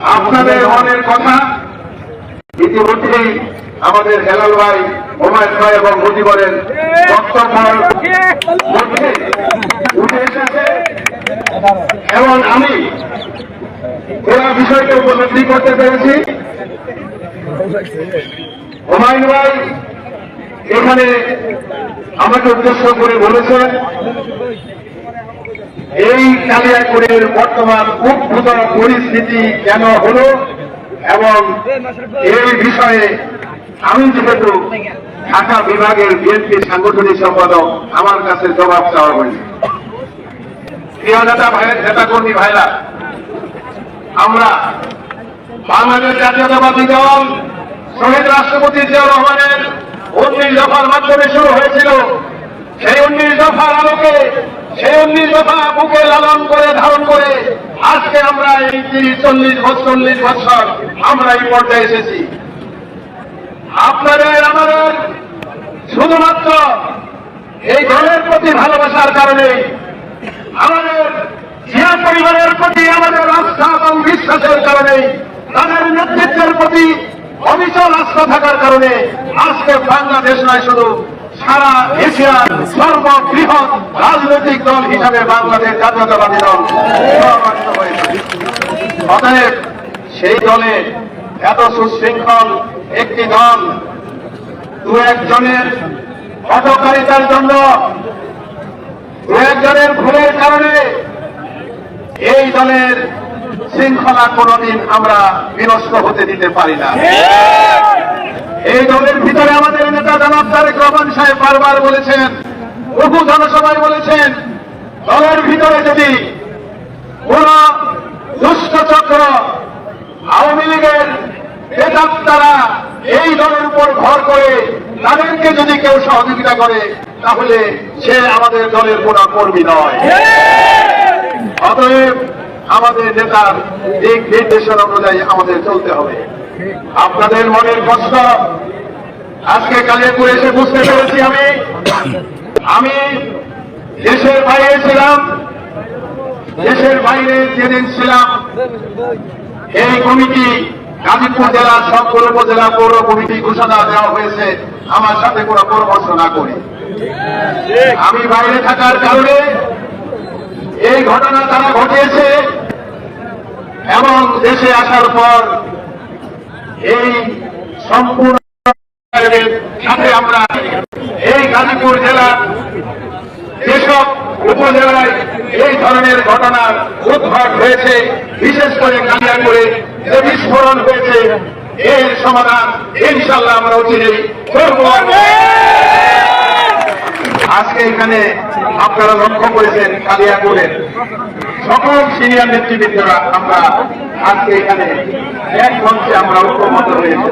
আপনাদের মনের কথা ইতিমধ্যেই আমাদের হেলাল ভাই ওমায়দ ভাই এবং মোদী এসেছে। এবং আমি পুরো বিষয়কে উপলব্ধি করতে পেরেছি। হুমায়ুন ভাই এখানে আমাকে উদ্দেশ্য করে বলেছেন, এই কালিয়াকুড়ের বর্তমান উদ্ভূত পরিস্থিতি কেন হলো এবং এই বিষয়ে আমি যেহেতু ঢাকা বিভাগের বিএনপি সাংগঠনিক সম্পাদক, আমার কাছে জবাব চাওয়া হয়নি। প্রিয় নেতা ভাইয়ের নেতা কর্মী ভাইরা, আমরা বাংলাদেশ জাতীয়তাবাদী দল, শহীদ রাষ্ট্রপতি জিয়াউর রহমানের উনিশ দফার মাধ্যমে শুরু হয়েছিল। সেই উনিশ দফার আলোকে, সেই উনিশ দফা বুকে লালন করে, ধারণ করে আজকে আমরা এই তিরিশ, চল্লিশ বছর চল্লিশ বছর আমরা এই পর্যায়ে এসেছি। আপনাদের, আমাদের শুধুমাত্র এই দলের প্রতি ভালোবাসার কারণে আমাদের জিয়া পরিবারের প্রতি আমাদের আস্থা এবং বিশ্বাসের কারণে তাদের নেতৃত্বের প্রতি অবিচল আস্থা থাকার কারণে আজকে বাংলাদেশ নয়, শুধু সারা এশিয়ার সর্ববৃহৎ রাজনৈতিক দল হিসাবে বাংলাদেশ জাতীয়তাবাদী দল অতএব সেই দলে এত সুশৃঙ্খল একটি দল দু একজনের হটকারিতার জন্য, দু একজনের ভুলের কারণে এই দলের শৃঙ্খলা কোনদিন আমরা বিনষ্ট হতে দিতে পারি না। এই দলের ভিতরে আমাদের নেতা জনাব তারেক রহমান সাহেব বারবার বলেছেন বহু জনসভায় বলেছেন, দলের ভিতরে যদি কোন দুষ্ট চক্র আওয়ামী লীগের নেতার তারা এই দলের উপর ভর করে তাদেরকে যদি কেউ সহযোগিতা করে, তাহলে সে আমাদের দলের কোন কর্মী নয়। অতএব আমাদের নেতার দিক নির্দেশনা অনুযায়ী আমাদের চলতে হবে। আপনাদের মনের কষ্ট, আজকে কালিয়াপুর এসে বুঝতে পেরেছি আমি। আমি দেশের বাইরে ছিলাম, দেশের বাইরে যেদিন ছিলাম, এই কমিটি গাজীপুর জেলার সবগুলো উপজেলা পৌর কমিটি ঘোষণা দেওয়া হয়েছে, আমার সাথে কোনো পরামর্শ না করে। আমি বাইরে থাকার কারণে এই ঘটনা এবং দেশে আসার পর এই সম্পূর্ণ সাথে আমরা এই গাজীপুর জেলার যেসব উপজেলায় এই ধরনের ঘটনার উদ্ভট হয়েছে, বিশেষ করে কালিয়াপুরে যে বিস্ফোরণ হয়েছে, এর সমাধান ইনশাল্লাহ আমরা করব। আজকে এখানে আপনারা লক্ষ্য করেছেন কালিয়াপুরের সকল সিনিয়র নেতৃবৃন্দরা আমরা আজকে এখানে এক মঞ্চে আমরা ঐক্যমত হয়েছে।